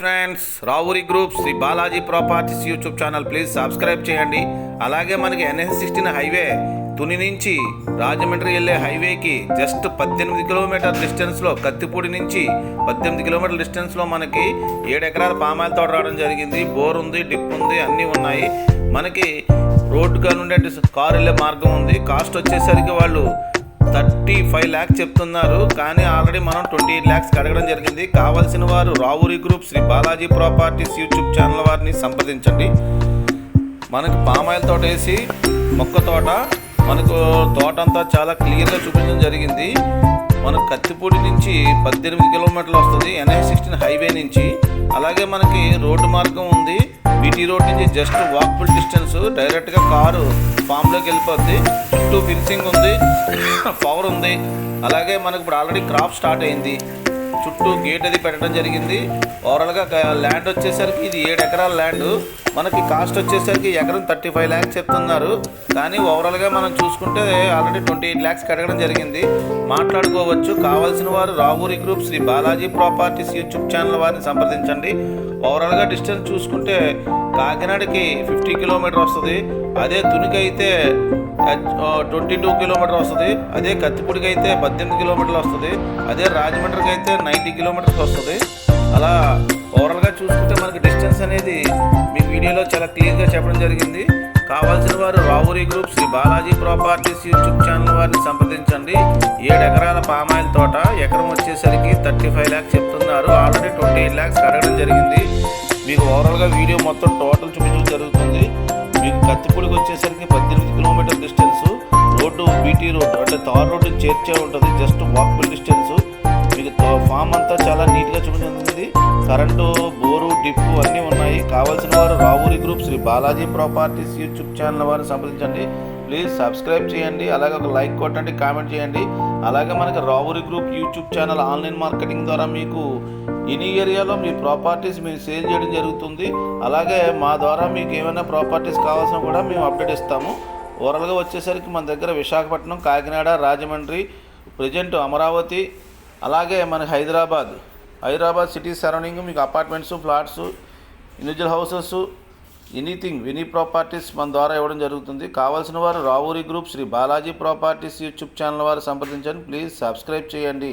Friends Ravuri group Shri Balaji properties YouTube channel please subscribe చేయండి. అలాగే మనకి NS sixteen highway Tuni నుంచి రాజమండ్రి వెళ్ళే హైవేకి జస్ట్ పద్దెనిమిది కిలోమీటర్ డిస్టెన్స్లో కత్తిపూడి నుంచి పద్దెనిమిది కిలోమీటర్ల డిస్టెన్స్లో మనకి ఏడు ఎకరాల పామాయిల్ తోట రావడం జరిగింది. బోర్ ఉంది డిప్ ఉంది అన్నీ ఉన్నాయి. మనకి రోడ్డుగా కానుండే కారు వెళ్ళే మార్గం ఉంది. కాస్ట్ వచ్చేసరికి వాళ్ళు థర్టీ ఫైవ్ ల్యాక్స్ చెప్తున్నారు. కానీ ఆల్రెడీ మనం ట్వంటీ ఎయిట్ ల్యాక్స్ అడగడం జరిగింది. కావాల్సిన వారు Ravuri group Shri Balaji properties YouTube channel వారిని సంప్రదించండి. మనకు పామాయిల్ తోట వేసి మొక్క తోట మనకు తోట అంతా చాలా క్లియర్గా చూపించడం జరిగింది. మనకు కత్తిపూడి నుంచి పద్దెనిమిది కిలోమీటర్లు వస్తుంది. ఎన్ఐ సిక్స్టీన్ హైవే నుంచి. అలాగే మనకి రోడ్డు మార్గం ఉంది. బీటీ రోడ్ నుంచి జస్ట్ వాక్బుల్ డిస్టెన్స్ డైరెక్ట్గా కారు ఫామ్లోకి వెళ్ళిపోద్ది. చుట్టూ ఫిన్సింగ్ ఉంది పవర్ ఉంది. అలాగే మనకు ఇప్పుడు ఆల్రెడీ క్రాప్ స్టార్ట్ అయింది. చుట్టూ గేట్ అది పెట్టడం జరిగింది. ఓవరాల్గా ల్యాండ్ వచ్చేసరికి ఇది ఏడు ఎకరాల ల్యాండ్ మనకి కాస్ట్ వచ్చేసరికి ఎకరం థర్టీ ఫైవ్ ల్యాక్స్ చెప్తున్నారు. కానీ ఓవరాల్గా మనం చూసుకుంటే ఆల్రెడీ ట్వంటీ ఎయిట్ ల్యాక్స్ కడగడం జరిగింది. మాట్లాడుకోవచ్చు. కావాల్సిన వారు Ravuri group Shri Balaji properties YouTube channel వారిని సంప్రదించండి. ఓవరాల్గా డిస్టెన్స్ చూసుకుంటే కాకినాడకి ఫిఫ్టీ కిలోమీటర్ వస్తుంది. అదే తునికి అయితే ట్వంటీ టూ కిలోమీటర్ వస్తుంది. అదే కత్తిపూడికి అయితే పద్దెనిమిది కిలోమీటర్లు వస్తుంది. అదే రాజమండ్రికి అయితే నైంటీ కిలోమీటర్స్ వస్తుంది. అలా ఓవరాల్గా చూసుకుంటే మనకి డిస్టెన్స్ అనేది మీ వీడియోలో చాలా క్లియర్గా చెప్పడం జరిగింది. కావాల్సిన వారు Ravuri group Shri Balaji properties YouTube channel వారిని సంప్రదించండి. ఏడు ఎకరాల పామాయిల్ తోట ఎకరం వచ్చేసరికి థర్టీ ఫైవ్ ల్యాక్స్ చెప్తున్నారు. ఆల్రెడీ ట్వంటీ ఎయిట్ ల్యాక్స్ మీకు ఓవరాల్గా వీడియో మొత్తం టోటల్ చూపించడం జరుగుతుంది. మీకు కత్తిపూడికి వచ్చేసరికి పద్దెనిమిది kilometre distance road BT road అంటే తార్ రోడ్డు చేర్చే ఉంటుంది జస్ట్ వాకబుల్ డిస్టెన్స్ మీకు ఫామ్ అంతా చాలా నీట్గా చూపించింది కరెంటు బోరు డిప్పు అన్నీ ఉన్నాయి. కావాల్సిన వారు Ravuri group Shri Balaji properties YouTube channel వారిని సంప్రదించండి. ప్లీజ్ సబ్స్క్రైబ్ చేయండి. అలాగే ఒక లైక్ కొట్టండి కామెంట్ చేయండి. అలాగే మనకి Ravuri group YouTube channel online marketing ద్వారా మీకు ఎనీ ఏరియాలో మీ ప్రాపర్టీస్ మేము సేల్ చేయడం జరుగుతుంది. అలాగే మా ద్వారా మీకు ఏమైనా ప్రాపర్టీస్ కావాల్సిన కూడా మేము అప్డేట్ ఇస్తాము. ఓవరాల్గా వచ్చేసరికి మన దగ్గర విశాఖపట్నం కాకినాడ రాజమండ్రి ప్రజెంట్ అమరావతి అలాగే మన హైదరాబాద్. హైదరాబాద్ సిటీ సరౌండింగ్ మీకు apartments flats individual houses anything any properties మన ద్వారా ఇవ్వడం జరుగుతుంది. కావాల్సిన వారు Ravuri group Shri Balaji properties YouTube channel వారు సంప్రదించండి. ప్లీజ్ సబ్స్క్రైబ్ చేయండి.